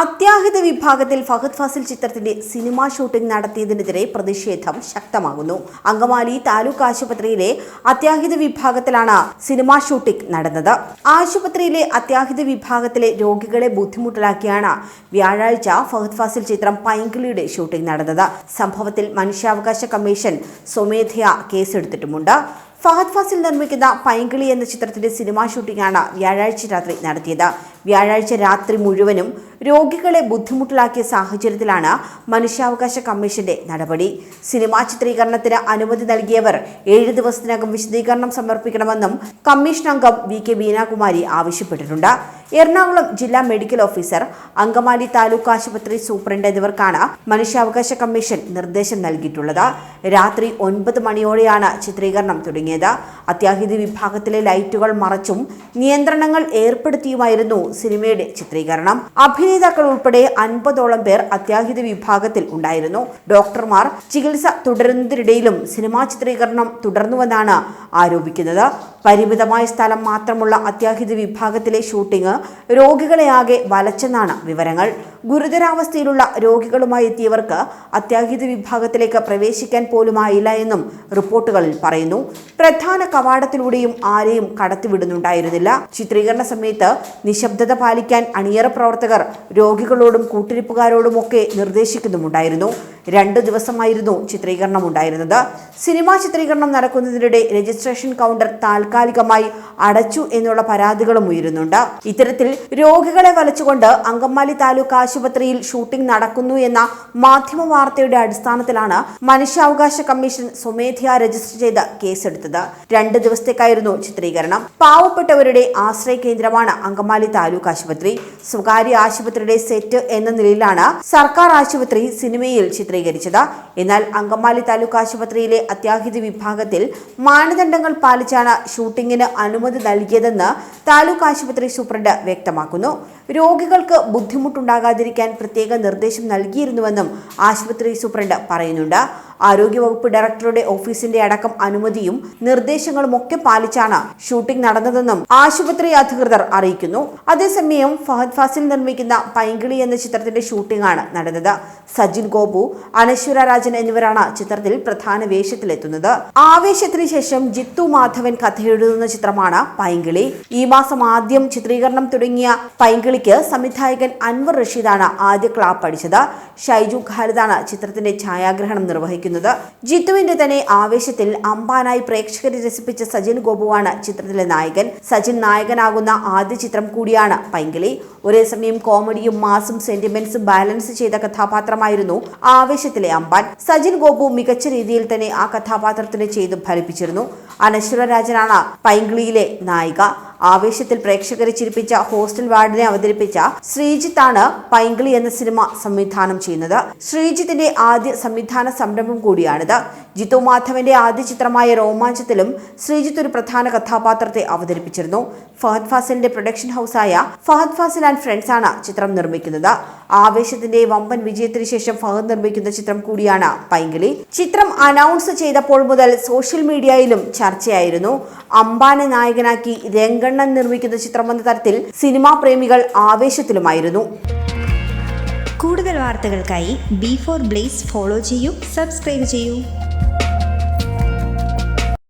അത്യാഹിത വിഭാഗത്തിൽ ഫഹദ് ഫാസിൽ ചിത്രത്തിന്റെ സിനിമാ ഷൂട്ടിംഗ് നടത്തിയതിനെതിരെ പ്രതിഷേധം ശക്തമാകുന്നു. അങ്കമാലി താലൂക്ക് ആശുപത്രിയിലെ അത്യാഹിത വിഭാഗത്തിലാണ് സിനിമാ ഷൂട്ടിംഗ് നടന്നത്. ആശുപത്രിയിലെ അത്യാഹിത വിഭാഗത്തിലെ രോഗികളെ ബുദ്ധിമുട്ടിലാക്കിയാണ് വ്യാഴാഴ്ച ഫഹദ് ഫാസിൽ ചിത്രം പൈങ്കിളിയുടെ ഷൂട്ടിംഗ് നടന്നത്. സംഭവത്തിൽ മനുഷ്യാവകാശ കമ്മീഷൻ സ്വമേധയാ കേസെടുത്തിട്ടുമുണ്ട്. ഫഹദ് ഫാസിൽ നിർമ്മിക്കുന്ന പൈങ്കിളി എന്ന ചിത്രത്തിന്റെ സിനിമാ ആണ് വ്യാഴാഴ്ച രാത്രി നടത്തിയത്. വ്യാഴാഴ്ച രാത്രി മുഴുവനും രോഗികളെ ബുദ്ധിമുട്ടിലാക്കിയ സാഹചര്യത്തിലാണ് മനുഷ്യാവകാശ കമ്മീഷന്റെ നടപടി. സിനിമാ ചിത്രീകരണത്തിന് അനുമതി നൽകിയവർ ഏഴ് ദിവസത്തിനകം വിശദീകരണം സമർപ്പിക്കണമെന്നും കമ്മീഷൻ അംഗം വി കെ ബീനാകുമാരി ആവശ്യപ്പെട്ടിട്ടുണ്ട്. എറണാകുളം ജില്ലാ മെഡിക്കൽ ഓഫീസർ അങ്കമാലി താലൂക്ക് ആശുപത്രി സൂപ്രണ്ട് എന്നിവർക്കാണ് മനുഷ്യാവകാശ കമ്മീഷൻ നിർദ്ദേശം നൽകിയിട്ടുള്ളത്. രാത്രി ഒൻപത് മണിയോടെയാണ് ചിത്രീകരണം തുടങ്ങിയത്. അത്യാഹിത വിഭാഗത്തിലെ ലൈറ്റുകൾ മറച്ചും നിയന്ത്രണങ്ങൾ ഏർപ്പെടുത്തിയുമായിരുന്നു സിനിമയുടെ ചിത്രീകരണം. അഭിനേതാക്കൾ ഉൾപ്പെടെ അൻപതോളം പേർ അത്യാഹിത വിഭാഗത്തിൽ ഉണ്ടായിരുന്നു. ഡോക്ടർമാർ ചികിത്സ തുടരുന്നതിനിടയിലും സിനിമാ ചിത്രീകരണം തുടർന്നുവെന്നാണ് ആരോപിക്കുന്നത്. പരിമിതമായ സ്ഥലം മാത്രമുള്ള അത്യാഹിത വിഭാഗത്തിലെ ഷൂട്ടിംഗ് രോഗികളെയാകെ വലച്ചെന്നാണ് വിവരങ്ങൾ. ഗുരുതരാവസ്ഥയിലുള്ള രോഗികളുമായി എത്തിയവർക്ക് അത്യാഹിത വിഭാഗത്തിലേക്ക് പ്രവേശിക്കാൻ പോലുമായില്ല എന്നും റിപ്പോർട്ടുകളിൽ പറയുന്നു. പ്രധാന കവാടത്തിലൂടെയും ആരെയും കടത്തിവിടുന്നുണ്ടായിരുന്നില്ല. ചിത്രീകരണ സമയത്ത് നിശബ്ദത പാലിക്കാൻ അണിയറ പ്രവർത്തകർ രോഗികളോടും കൂട്ടിരിപ്പുകാരോടുമൊക്കെ നിർദ്ദേശിക്കുന്നുമുണ്ടായിരുന്നു. രണ്ട് ദിവസമായിരുന്നു ചിത്രീകരണം ഉണ്ടായിരുന്നത്. സിനിമാ ചിത്രീകരണം നടക്കുന്നതിനിടെ രജിസ്ട്രേഷൻ കൗണ്ടർ താൽക്കാലികമായി അടച്ചു എന്നുള്ള പരാതികളും ഉയരുന്നുണ്ട്. ഇത്തരത്തിൽ രോഗികളെ വലച്ചുകൊണ്ട് അങ്കമാലി താലൂക്ക് ആശുപത്രിയിൽ ഷൂട്ടിംഗ് നടക്കുന്നു എന്ന മാധ്യമ വാർത്തയുടെ അടിസ്ഥാനത്തിലാണ് മനുഷ്യാവകാശ കമ്മീഷൻ സ്വമേധയാ രജിസ്റ്റർ ചെയ്ത് കേസെടുത്തത്. രണ്ട് ദിവസത്തേക്കായിരുന്നു ചിത്രീകരണം. പാവപ്പെട്ടവരുടെ ആശ്രയ കേന്ദ്രമാണ് അങ്കമാലി താലൂക്ക് ആശുപത്രി. സ്വകാര്യ ആശുപത്രിയുടെ സെറ്റ് എന്ന നിലയിലാണ് സർക്കാർ ആശുപത്രി സിനിമയിൽ ചിത്രീകരിച്ചത് എന്നാൽ അങ്കമാലി താലൂക്ക് ആശുപത്രിയിലെ അത്യാഹിത വിഭാഗത്തിൽ മാനദണ്ഡങ്ങൾ പാലിച്ചാണ് ഷൂട്ടിങ്ങിന് അനുമതി നൽകിയതെന്ന് താലൂക്ക് ആശുപത്രി സൂപ്രണ്ട് വ്യക്തമാക്കുന്നു. രോഗികൾക്ക് ബുദ്ധിമുട്ടുണ്ടാകാതിരിക്കാൻ പ്രത്യേക നിർദ്ദേശം നൽകിയിരുന്നുവെന്നും ആശുപത്രി സൂപ്രണ്ട് പറയുന്നുണ്ട്. ആരോഗ്യവകുപ്പ് ഡയറക്ടറുടെ ഓഫീസിന്റെ അടക്കം അനുമതിയും നിർദ്ദേശങ്ങളും ഒക്കെ പാലിച്ചാണ് ഷൂട്ടിംഗ് നടന്നതെന്നും ആശുപത്രി അധികൃതർ അറിയിക്കുന്നു. അതേസമയം ഫഹദ് ഫാസിൽ നിർമ്മിക്കുന്ന പൈങ്കിളി എന്ന ചിത്രത്തിന്റെ ഷൂട്ടിംഗ് ആണ് നടന്നത്. സജിൻ ഗോപു അനശ്വര രാജൻ എന്നിവരാണ് ചിത്രത്തിൽ പ്രധാന വേഷത്തിലെത്തുന്നത്. ആവേശത്തിന് ശേഷം ജിത്തു മാധവൻ കഥയെഴുതുന്ന ചിത്രമാണ് പൈങ്കിളി. ഈ മാസം ആദ്യം ചിത്രീകരണം തുടങ്ങിയ പൈങ്കിളിക്ക് സംവിധായകൻ അൻവർ റഷീദാണ് ആദ്യ ക്ലാപ്പ് അടിച്ചത്. ഷൈജു ഖാലിദാണ് ചിത്രത്തിന്റെ ഛായാഗ്രഹണം നിർവഹിക്കുന്നത്. ജിത്തുവിന്റെ തന്നെ ആവേശത്തിൽ അമ്പാനായി പ്രേക്ഷകരെ രസിപ്പിച്ച സജിൻ ഗോപുവാണ് ചിത്രത്തിലെ നായകൻ. സജിൻ നായകനാകുന്ന ആദ്യ ചിത്രം കൂടിയാണ് പൈങ്കിളി. ഒരേ സമയം കോമഡിയും മാസും സെന്റിമെന്റ്സും ബാലൻസ് ചെയ്ത കഥാപാത്രമായിരുന്നു ആവേശത്തിലെ അമ്പാൻ സജിൻ ഗോപു മികച്ച രീതിയിൽ തന്നെ ആ കഥാപാത്രത്തിന് ചെയ്ത് ഫലിപ്പിച്ചിരുന്നു. അനശ്വരരാജനാണ് പൈങ്കിളിയിലെ നായിക. ആവേശത്തിൽ പ്രേക്ഷകരെ ചിരിപ്പിച്ച ഹോസ്റ്റൽ വാർഡിനെ അവതരിപ്പിച്ച ശ്രീജിത്താണ് പൈങ്കിളി എന്ന സിനിമ സംവിധാനം ചെയ്യുന്നത്. ശ്രീജിത്തിന്റെ ആദ്യ സംവിധാന സംരംഭം കൂടിയാണിത്. ജിത്തു മാധവന്റെ ആദ്യ ചിത്രമായ രോമാഞ്ചത്തിലും ശ്രീജിത്ത് ഒരു പ്രധാന കഥാപാത്രത്തെ അവതരിപ്പിച്ചിരുന്നു. ഫഹദ് ഫാസിലിന്റെ പ്രൊഡക്ഷൻ ഹൗസായ ഫഹദ് ഫാസിൽ ആൻഡ് ഫ്രണ്ട്സ് ആണ് ചിത്രം നിർമ്മിക്കുന്നത്. ആവേശത്തിന്റെ വമ്പൻ വിജയത്തിന് ശേഷം ഫഹദ് നിർമ്മിക്കുന്ന ചിത്രം കൂടിയാണ് പൈങ്കിളി. ചിത്രം അനൗൺസ് ചെയ്തപ്പോൾ മുതൽ സോഷ്യൽ മീഡിയയിലും ചർച്ചയായിരുന്നു. അംബാനെ നായകനാക്കി രംഗണ്ണൻ നിർമ്മിക്കുന്ന ചിത്രമെന്ന തരത്തിൽ സിനിമാ പ്രേമികൾ ആവേശത്തിലുമായിരുന്നു. കൂടുതൽ വാർത്തകൾക്കായി ബി ഫോർ ബ്ലേസ് ഫോളോ ചെയ്യൂ സബ്സ്ക്രൈബ് ചെയ്യൂ.